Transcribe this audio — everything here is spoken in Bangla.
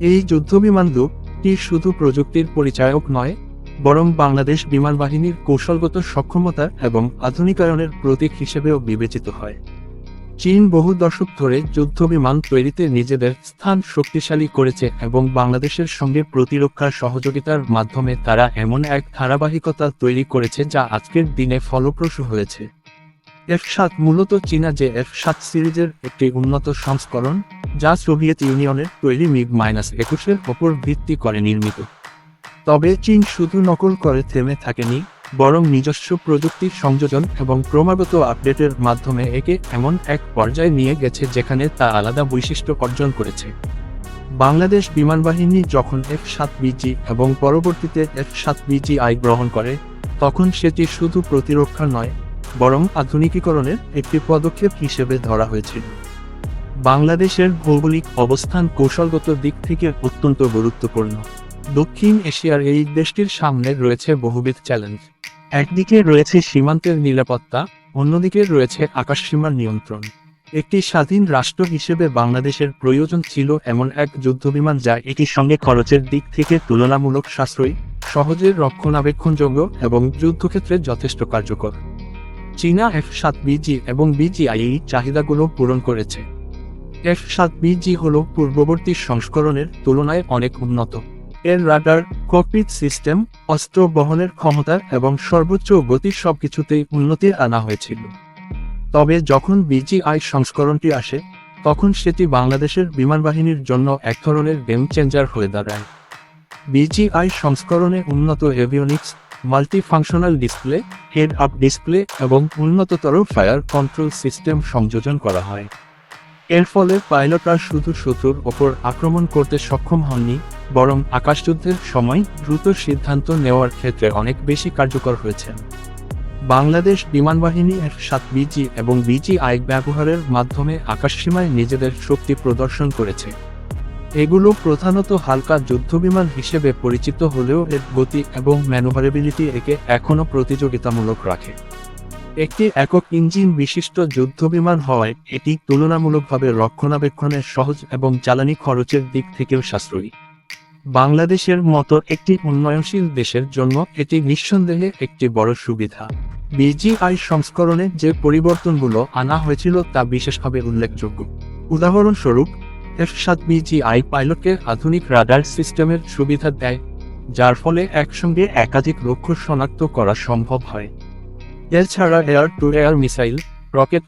এই যুদ্ধবিমান দুটি শুধু প্রযুক্তির পরিচায়ক নয়, বরং বাংলাদেশ বিমান বাহিনীর কৌশলগত সক্ষমতা এবং আধুনিকায়নের প্রতীক হিসেবেও বিবেচিত হয়। চীন বহু দশক ধরে যুদ্ধবিমান তৈরিতে নিজেদের স্থান শক্তিশালী করেছে এবং বাংলাদেশের সঙ্গে প্রতিরক্ষার সহযোগিতার মাধ্যমে তারা এমন এক ধারাবাহিকতা তৈরি করেছে যা আজকের দিনে ফলপ্রসূ হয়েছে। এফ সাত মূলত চীনা যে এফ সাত সিরিজের একটি উন্নত সংস্করণ, যা সোভিয়েত ইউনিয়নের তৈরি মিগ মাইনাস একুশের ওপর ভিত্তি করে নির্মিত। তবে চীন শুধু নকল করে থেমে থাকেনি, বরং নিজস্ব প্রযুক্তির সংযোজন এবং ক্রমাগত আপডেটের মাধ্যমে একে এমন এক পর্যায়ে নিয়ে গেছে যেখানে তা আলাদা বৈশিষ্ট্য অর্জন করেছে। বাংলাদেশ বিমান বাহিনী যখন এফ সাত বিজি এবং পরবর্তীতে এফ সাত বিজি আই গ্রহণ করে, তখন সেটি শুধু প্রতিরক্ষা নয় বরং আধুনিকীকরণের একটি পদক্ষেপ হিসেবে ধরা হয়েছিল। বাংলাদেশের ভৌগোলিক অবস্থান কৌশলগত দিক থেকে অত্যন্ত গুরুত্বপূর্ণ। দক্ষিণ এশিয়ার এই দেশটির সামনে রয়েছে বহুবিধ চ্যালেঞ্জ। একদিকে রয়েছে সীমান্তের নিরাপত্তা, অন্যদিকে রয়েছে আকাশসীমার নিয়ন্ত্রণ। একটি স্বাধীন রাষ্ট্র হিসেবে বাংলাদেশের প্রয়োজন ছিল এমন এক যুদ্ধবিমান যা এটির সঙ্গে খরচের দিক থেকে তুলনামূলক সাশ্রয়ী, সহজে রক্ষণাবেক্ষণযোগ্য এবং যুদ্ধক্ষেত্রে যথেষ্ট কার্যকর। চীনা এফ সাত বিজি এবং বিজিআই এই চাহিদাগুলো পূরণ করেছে। এফ সাত বিজি হল পূর্ববর্তী সংস্করণের তুলনায় অনেক উন্নত। এর রাডার ককপিট সিস্টেম অস্ত্র বহনের ক্ষমতা এবং সর্বোচ্চ গতি সবকিছুতেই উন্নতি আনা হয়েছিল। তবে যখন বিজিআই সংস্করণটি আসে, তখন সেটি বাংলাদেশের বিমান বাহিনীর জন্য এক ধরনের গেম চেঞ্জার হয়ে দাঁড়ায়। বিজিআই সংস্করণে উন্নত avionics multifunctional display head up display এবং উন্নততর ফায়ার কন্ট্রোল সিস্টেম সংযোজন করা হয়। এর ফলে পাইলটরা শুধু শত্রুর ওপর আক্রমণ করতে সক্ষম হননি, বরং আকাশযুদ্ধের সময় দ্রুত সিদ্ধান্ত নেওয়ার ক্ষেত্রে অনেক বেশি কার্যকর হয়েছে। বাংলাদেশ বিমান বাহিনী এফ সাত বিজি এবং বিজিআই ব্যবহারের মাধ্যমে আকাশসীমায় নিজেদের শক্তি প্রদর্শন করেছে। এগুলো প্রধানত হালকা যুদ্ধবিমান হিসেবে পরিচিত হলেও এর গতি এবং ম্যানুভারেবিলিটি একে এখনও প্রতিযোগিতামূলক রাখে। একটি একক ইঞ্জিন বিশিষ্ট যুদ্ধবিমান হওয়ায় এটি তুলনামূলকভাবে রক্ষণাবেক্ষণের সহজ এবং জ্বালানি খরচের দিক থেকেও সাশ্রয়ী। বাংলাদেশের মতো একটি উন্নয়নশীল দেশের জন্য এটি নিঃসন্দেহে একটি বড় সুবিধা। বিজিআই সংস্করণে যে পরিবর্তনগুলো আনা হয়েছিল তা বিশেষভাবে উল্লেখযোগ্য। উদাহরণস্বরূপ এফ সাত বিজিআই পাইলটকে আধুনিক রাডার সিস্টেমের সুবিধা দেয়, যার ফলে একসঙ্গে একাধিক লক্ষ্য শনাক্ত করা সম্ভব হয়। এছাড়া air to air missile, rocket